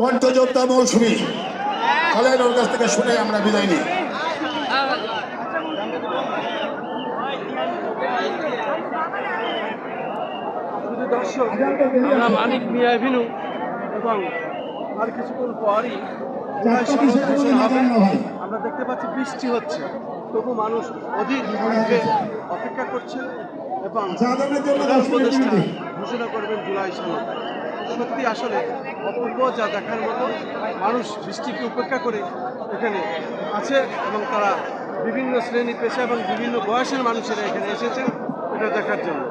কণ্ঠযোদ্ধা মৌসুমী। চলেন ওর কাছ থেকে শুনে আমরা বিদায় নিই। দর্শক আমরা মানিক মিয়া এভিনিউ এবং আর কিছুক্ষণ পরই আমরা দেখতে পাচ্ছি বৃষ্টি হচ্ছে। তবু মানুষ অধীর অপেক্ষা করছেন এবং। ঘোষণা করবেন জুলাই সনদ। সত্যি আসলে অপূর্ব যা দেখার মতো মানুষ বৃষ্টিকে উপেক্ষা করে এখানে আছে এবং তারা বিভিন্ন শ্রেণি পেশা এবং বিভিন্ন বয়সের মানুষেরা এখানে এসেছেন এটা দেখার জন্য।